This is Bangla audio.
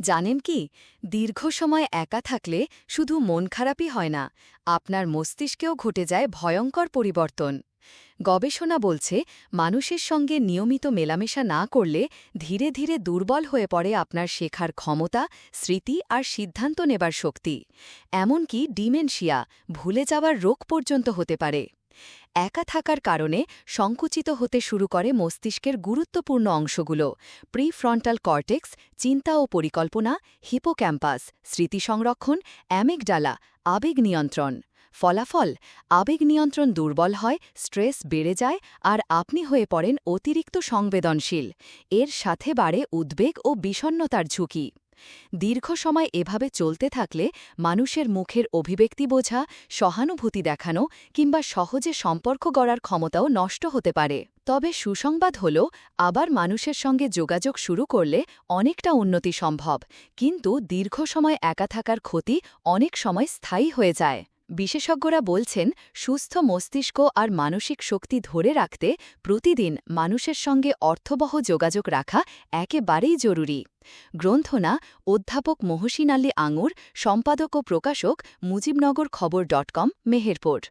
জানেন কি, দীর্ঘ সময় একা থাকলে শুধু মন খারাপই হয় না, আপনার মস্তিষ্কেও ঘটে যায় ভয়ঙ্কর পরিবর্তন। গবেষণা বলছে, মানুষের সঙ্গে নিয়মিত মেলামেশা না করলে ধীরে ধীরে দুর্বল হয়ে পড়ে আপনার শেখার ক্ষমতা, স্মৃতি আর সিদ্ধান্ত নেবার শক্তি। এমনকি ডিমেনশিয়া ভুলে যাওয়ার রোগ পর্যন্ত হতে পারে। একা থাকার কারণে সংকুচিত হতে শুরু করে মস্তিষ্কের গুরুত্বপূর্ণ অংশগুলো, প্রিফ্রন্টাল কর্টেক্স, চিন্তা ও পরিকল্পনা, হিপোক্যাম্পাস স্মৃতি সংরক্ষণ অ্যামিগডালা, আবেগ নিয়ন্ত্রণ। ফলাফল, আবেগ নিয়ন্ত্রণ দুর্বল হয়, স্ট্রেস বেড়ে যায় আর আপনি হয়ে পড়েন অতিরিক্ত সংবেদনশীল। এর সাথে বাড়ে উদ্বেগ ও বিষণ্নতার ঝুঁকি। দীর্ঘ সময় এভাবে চলতে থাকলে মানুষের মুখের অভিব্যক্তি বোঝা, সহানুভূতি দেখানো কিংবা সহজে সম্পর্ক গড়ার ক্ষমতাও নষ্ট হতে পারে। তবে সুসংবাদ হল, আবার মানুষের সঙ্গে যোগাযোগ শুরু করলে অনেকটা উন্নতি সম্ভব, কিন্তু দীর্ঘ সময় একা থাকার ক্ষতি অনেক সময় স্থায়ী হয়ে যায়। বিশেষজ্ঞরা বলছেন, সুস্থ মস্তিষ্ক আর মানসিক শক্তি ধরে রাখতে প্রতিদিন মানুষের সঙ্গে অর্থবহ যোগাযোগ রাখা একেবারেই জরুরি। গ্রন্থনা, অধ্যাপক মহসিন আলী আঙুর, সম্পাদক ও প্রকাশক মুজিবনগর খবর ডট কম, মেহেরপুর।